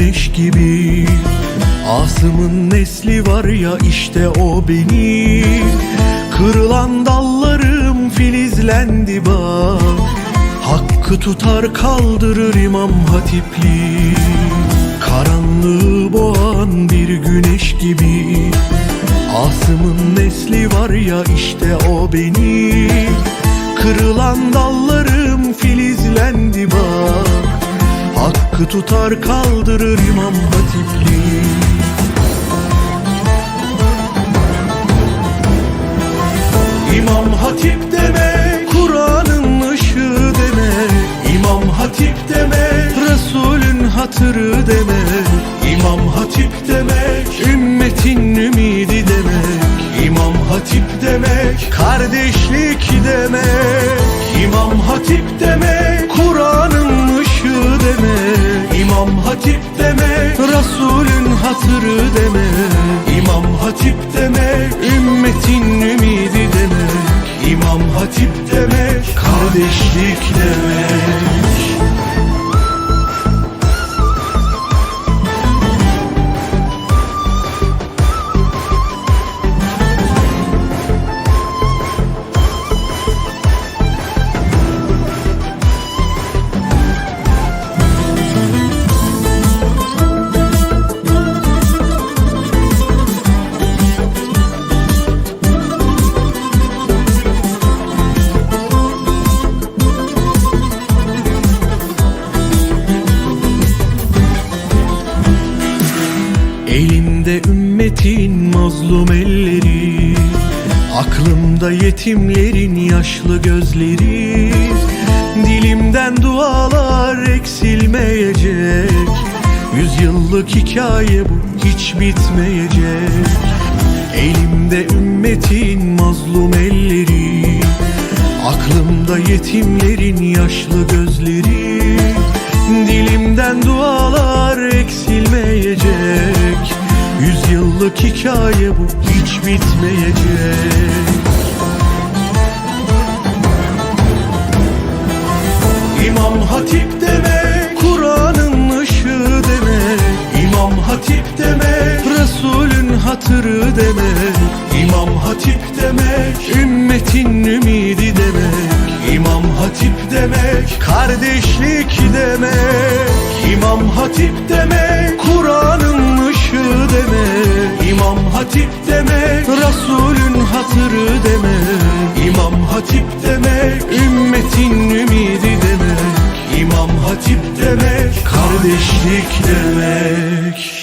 güneş gibi. Asım'ın nesli var ya işte o benim Kırılan dallarım filizlendi bak Hakkı tutar kaldırır İmam Hatipli Karanlığı boğan bir güneş gibi. Asım'ın nesli var ya işte o benim Kırılan dallarım filizlendi tutar kaldırır İmam Hatipli. İmam Hatip demek Kur'an'ın ışığı demek İmam Hatip demek Resulün hatırı demek İmam Hatip demek Ümmetin ümidi demek İmam Hatip demek Kardeşlik demek İmam Hatip demek Hatip demek Resulün hatırı demek İmam Hatip demek Ümmetin ümidi demek İmam Hatip demek Kardeşlik demek Elimde ümmetin mazlum elleri Aklımda yetimlerin yaşlı gözleri. Dilimden dualar eksilmeyecek Yüzyıllık hikaye bu hiç bitmeyecek. Elimde ümmetin mazlum elleri Aklımda yetimlerin yaşlı gözleri. Dilimden dualar eksilmeyecek Yüzyıllık hikaye bu hiç bitmeyecek. İmam Hatip demek Kur'an'ın ışığı demek. İmam Hatip demek Resulün hatırı demek. İmam Hatip demek Ümmetin ümidi demek. İmam Hatip demek Kardeşlik demek. İmam Hatip demek Hatip demek Resulün hatırı demek. İmam Hatip demek Ümmetin ümidi demek. İmam Hatip demek Kardeşlik demek